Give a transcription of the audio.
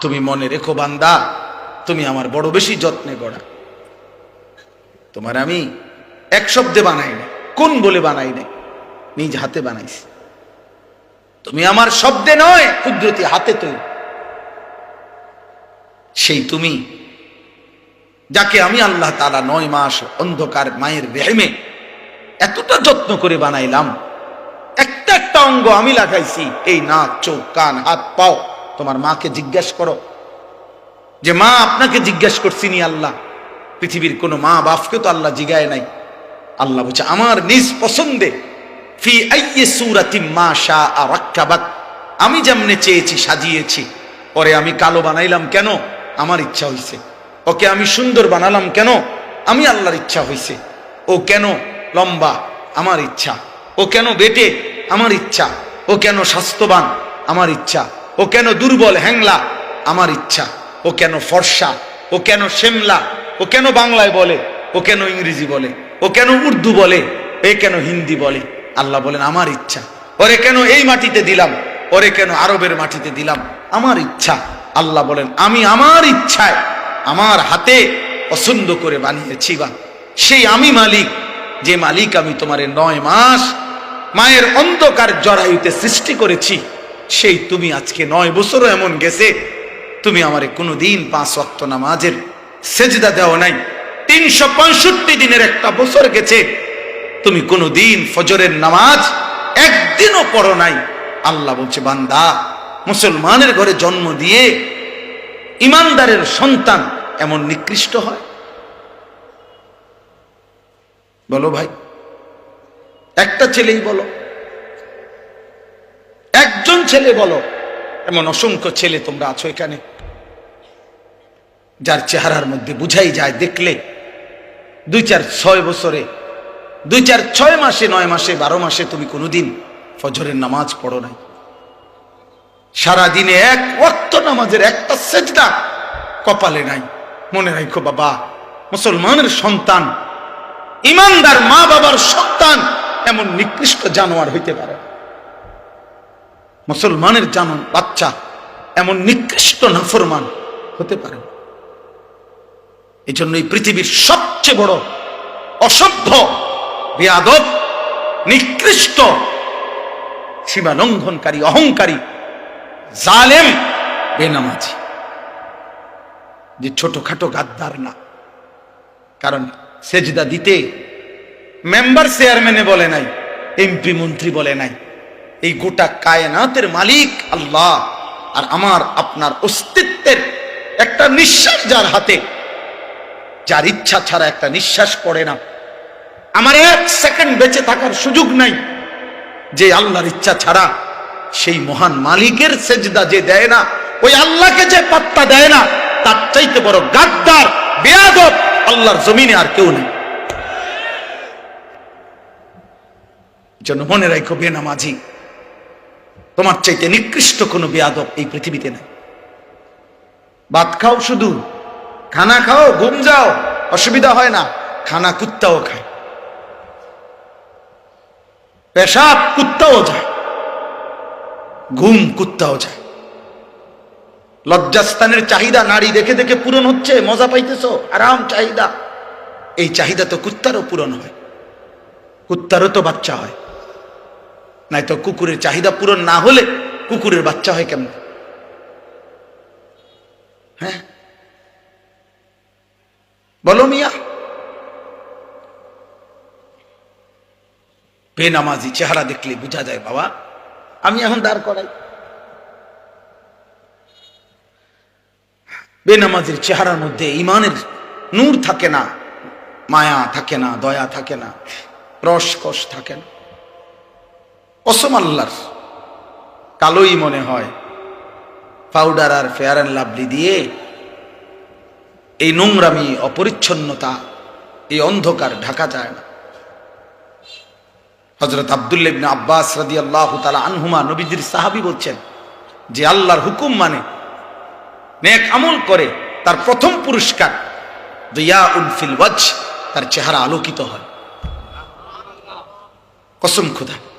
তুমি মনে রেখো বান্দা, তুমি আমার বড় বেশি যত্নে গড়া। তোমার আমি এক শব্দে বানাই না কোন বলে বানাই নাই, নিজ হাতে বানাইছি। তুমি আমার শব্দে নয়, কুদরতি হাতে তৈরি। সেই তুমি, যাকে আমি আল্লাহ তালা নয় মাস অন্ধকার মায়ের রেহেমে এতটা যত্ন করে বানাইলাম, একটা একটা অঙ্গ আমি লাগাইছি, এই নাক, চোখ, কান, হাত, পাও। তোমার মাকে জিজ্ঞেস করো। যে মা, আপনাকে জিজ্ঞেস করছি নি আল্লাহ। পৃথিবীর কোনো মা বাপকে তো আল্লাহ জিগায় নাই। আল্লাহ বলছে, আমার নিজ পছন্দে ফি সুরাতি মা আমি যেমনে চেয়েছি, সাজিয়েছি। পরে আমি কালো বানাইলাম কেন? আমার ইচ্ছা হইছে। ওকে আমি সুন্দর বানালাম কেন? আমি আল্লাহর ইচ্ছা হইছে। ও কেন লম্বা? আমার ইচ্ছা। ও কেন বেটে? আমার ইচ্ছা। ও কেন স্বাস্থ্যবান? আমার ইচ্ছা। ও কেন দুর্বল হ্যাংলা? আমার ইচ্ছা। ও কেন ফর্সা? ও কেন শেমলা ও কেন বাংলায় বলে? ও কেন ইংরেজি বলে? ও কেন উর্দু বলে? এ কেন হিন্দি বলে? আল্লাহ বলেন, আমার ইচ্ছা। ওরে কেন এই মাটিতে দিলাম? ওরে কেন আরবের মাটিতে দিলাম? আমার ইচ্ছা। আল্লাহ বলেন, আমি আমার ইচ্ছায় আমার হাতে পছন্দ করে বানিয়েছি বা। সেই আমি মালিক, যে মালিক আমি তোমার নয় মাস মায়ের অন্ধকার জরায়ুতে সৃষ্টি করেছি। সেই তুমি আজকে নয় বছরও এমন গেছে, তুমি আমারে কোনোদিন পাঁচ অক্ত নামাজের সেজদা দেও নাই। তিনশো পঁয়ষট্টি দিনের একটা বছর গেছে, তুমি কোনোদিন ফজরের নামাজ একদিনও পড়ো নাই। আল্লাহ বলছে, বান্দা, মুসলমানের ঘরে জন্ম দিয়ে ইমানদারের সন্তান এমন নিকৃষ্ট হয়? বলো ভাই, একটা ছেলেই বলো ছেলে বলো। এমন অসংখ্য ছেলে তোমরা আছো এখানে। যার চেহারার মধ্যে বুঝাই যায়, দেখলে দুই চার ছয় বছরে, দুই চার ছয় মাসে, নয় মাসে, বারো মাসে তুমি কোনোদিন ফজরের নামাজ পড়ো নাই। সারা দিনে এক ওয়াক্ত নামাজের একটা সেজদা কপালে নাই। মনে রাখো বাবা, মুসলমানের সন্তান, ইমানদার মা বাবার সন্তান এমন নিকৃষ্ট জানোয়ার হইতে পারে। মুসলমানের জানো বাচ্চা এমন নিকৃষ্ট নাফরমান হতে পারে এই জন্য এই পৃথিবীর সবচেয়ে বড় অসভ্য, বেয়াদব, নিকৃষ্ট সীমা লঙ্ঘনকারী অহংকারী, জালেম, বেনামাজি। যে ছোটখাটো গাদ্দার না। কারণ সেজদা দিতে মেম্বার চেয়ারম্যানে বলে নাই, এমপি মন্ত্রী বলে নাই। এই গোটা কায়নাতের মালিক আল্লাহ আর আমার আপনার অস্তিত্বের একটা নিঃশ্বাস যার হাতে, যার ইচ্ছা ছাড়া একটা নিঃশ্বাস পড়ে না। আমার এক সেকেন্ড বেঁচে থাকার সুযোগ নাই যে আল্লাহর ইচ্ছা ছাড়া সেই মহান মালিকের সেজদা যে দেয় না, ওই আল্লাহকে যে পাত্তা দেয় না, তার চাইতে বড় গাদ্দার, বেয়াদব আল্লাহর জমিনে আর কেউ নেই। জন্য মনে রাখো, বেনামাজি তোমার চাইতে নিকৃষ্ট কোনো বেয়াদব এই পৃথিবীতে নেই। ভাত খাও শুধু, খানা খাও, ঘুম যাও, অসুবিধা হয় না, খানা কুত্তাও খায়। পেশাব কুত্তাও যায়, ঘুম কুত্তাও যায়। লজ্জাস্থানের চাহিদা নারী দেখে দেখে পূরণ হচ্ছে, মজা পাইতেছ, আরাম চাহিদা। এই চাহিদা তো কুত্তারও পূরণ হয়, কুত্তারও তো বাচ্চা হয়। নাই তো কুকুরের চাহিদা পূরণ না হলে কুকুরের বাচ্চা হয় কেমন? হ্যাঁ? বলো মিয়া। বেনামাজি চেহারা দেখলে বোঝা যায় বাবা, আমি এখন দাঁড় করাই। বেনামাজির চেহারার মধ্যে ইমানের নূর থাকে না, মায়া থাকে না, দয়া থাকে না, রসকস থাকে না। অসম আল্লাহর। কালোই মনে হয়। পাউডার আর ফেয়ার অ্যান্ড লাভলি দিয়ে এই নোংরামি, অপরিচ্ছন্নতা, এই অন্ধকার ঢাকা যায় না। হজরত আবদুল্লিবনে আব্বাস রাদি আল্লাহ তালা আনহুমা নবীজির সাহাবি বলছেন যে আল্লাহর হুকুম মানে নেক আমল করে তার প্রথম পুরস্কার তার চেহারা আলোকিত হয়। কসম খুদা।